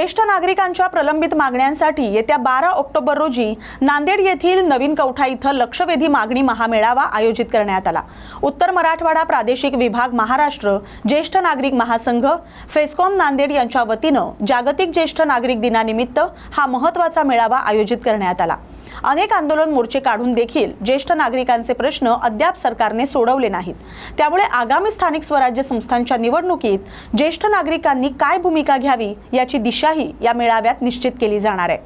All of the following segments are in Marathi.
ज्येष्ठ नागरिकांच्या प्रलंबित मागण्यांसाठी येत्या बारा ऑक्टोबर रोजी नांदेड येथील नवीन कवठा इथं लक्षवेधी मागणी महामेळावा आयोजित करण्यात आला. उत्तर मराठवाडा प्रादेशिक विभाग महाराष्ट्र ज्येष्ठ नागरिक महासंघ फेस्कॉम नांदेड यांच्या वतीनं जागतिक ज्येष्ठ नागरिक दिनानिमित्त हा महत्त्वाचा मेळावा आयोजित करण्यात आला. अनेक आंदोलन मोर्चे काढून देखील ज्येष्ठ नागरिकांचे प्रश्न अद्याप सरकारने सोडवले नाहीत. त्यामुळे आगामी स्थानिक स्वराज्य संस्थांच्या निवडणुकीत ज्येष्ठ नागरिकांनी काय भूमिका घ्यावी याची दिशाही या मेळाव्यात निश्चित केली जाणार आहे.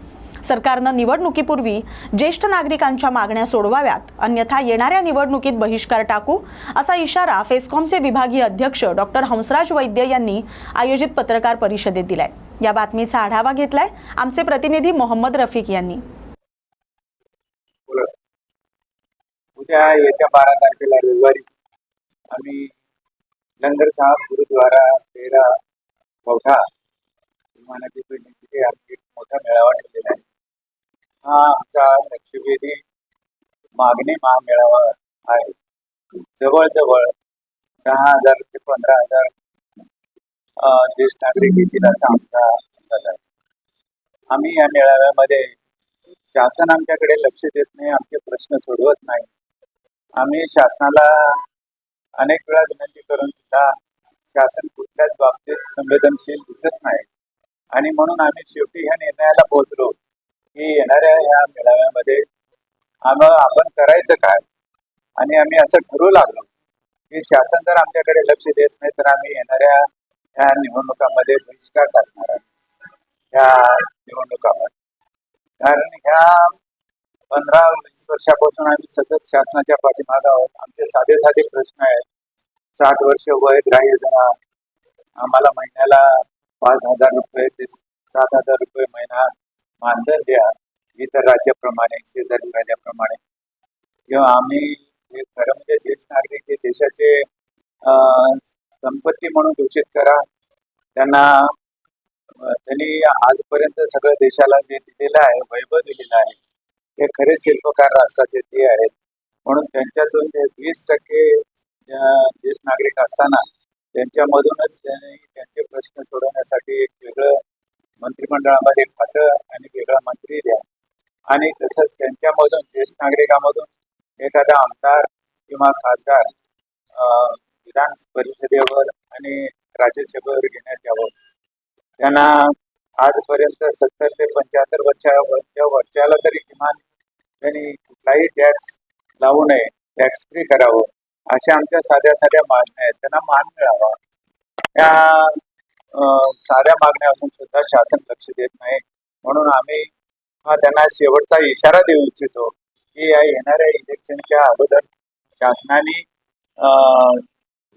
सरकारनं निवडणुकीपूर्वी ज्येष्ठ नागरिकांच्या मागण्या सोडवाव्यात अन्यथा येणाऱ्या निवडणुकीत बहिष्कार टाकू असा इशारा फेस्कॉमचे विभागीय अध्यक्ष डॉक्टर हंसराज वैद्य यांनी आयोजित पत्रकार परिषदेत दिलाय. या बातमीचा आढावा घेतलाय आमचे प्रतिनिधी मोहम्मद रफिक यांनी. उद्या येत्या बारा तारखेला रविवारी आम्ही लंगर साहेब गुरुद्वारा तेरा मोठा विमानाची पेढी तिथे आम्ही एक मोठा मेळावा ठेवलेला आहे. हा आमचा लक्षवेधी मागणी महामेळावा आहे. जवळजवळ दहा हजार ते पंधरा हजार ज्येष्ठ नागरिक येतील असा आमचा अंदाज आहे. आम्ही या मेळाव्यामध्ये शासन आमच्याकडे लक्ष देत नाही आमचे प्रश्न सोडवत नाही. आम्ही शासनाला अनेक वेळा विनंती करून सुद्धा शासन कुठल्याच बाबतीत संवेदनशील दिसत नाही. आणि म्हणून आम्ही शेवटी ह्या निर्णयाला पोहोचलो की येणाऱ्या ह्या मेळाव्यामध्ये आम आपण करायचं काय? आणि आम्ही असं ठरवू लागलो की शासन जर आमच्याकडे लक्ष देत नाही तर आम्ही येणाऱ्या ह्या निवडणुकामध्ये बहिष्कार टाकणार आहोत. ह्या निवडणुकामध्ये. कारण ह्या पंधरा वीस वर्षापासून आम्ही सतत शासनाच्या पाठीमागे आहोत. आमचे साधे साधे प्रश्न आहेत. साठ वर्ष वय ग्राह्य धरा. आम्हाला महिन्याला पाच हजार रुपये ते सात हजार रुपये महिना मानधन द्या. इतर राज्याप्रमाणे शेजारी राज्याप्रमाणे किंवा आम्ही खरं म्हणजे ज्येष्ठ नागरिक हे देशाचे संपत्ती म्हणून घोषित करा. त्यांना त्यांनी आजपर्यंत सगळं देशाला जे दिलेलं आहे वैभव दिलेलं आहे. हे खरे शिल्पकार राष्ट्राचे ते आहेत. म्हणून त्यांच्यातून ते वीस टक्के ज्येष्ठ नागरिक असताना त्यांच्यामधूनच त्यांनी त्यांचे प्रश्न सोडवण्यासाठी एक वेगळं मंत्रिमंडळामध्ये खातं आणि वेगळा मंत्री द्या. आणि तसंच त्यांच्यामधून ज्येष्ठ नागरिकामधून एखादा आमदार किंवा खासदार विधान परिषदेवर आणि राज्यसभेवर घेण्यात यावं. त्यांना आजपर्यंत सत्तर ते पंच्याहत्तर वर्षा वर्षा वर्षाला तरी किमान त्यांनी कुठलाही टॅक्स लावू नये टॅक्स फ्री करावं अशा आमच्या साध्या साध्या मागण्या आहेत. त्यांना मान मिळावा. त्या साध्या मागण्या असून सुद्धा शासन लक्ष देत नाही. म्हणून आम्ही हा त्यांना शेवटचा इशारा देऊ इच्छितो की या येणाऱ्या इलेक्शनच्या अगोदर शासनाने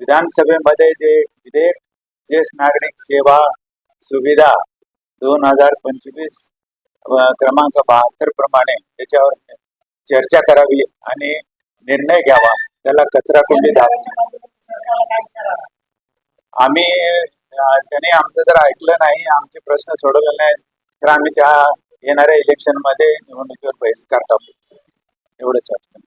विधानसभेमध्ये जे विधेयक ज्येष्ठ नागरिक सेवा सुविधा दोन हजार पंचवीस क्रमांक बहात्तर प्रमाणे त्याच्यावर चर्चा करावी आणि निर्णय घ्यावा. त्याला कचरा कुंडी द्यावी आम्ही त्याने आमचं जर ऐकलं नाही आमचे प्रश्न सोडवले नाही तर आम्ही त्या येणाऱ्या इलेक्शनमध्ये निवडणुकीवर बहिष्कार टाकू. एवढंच वाटतं.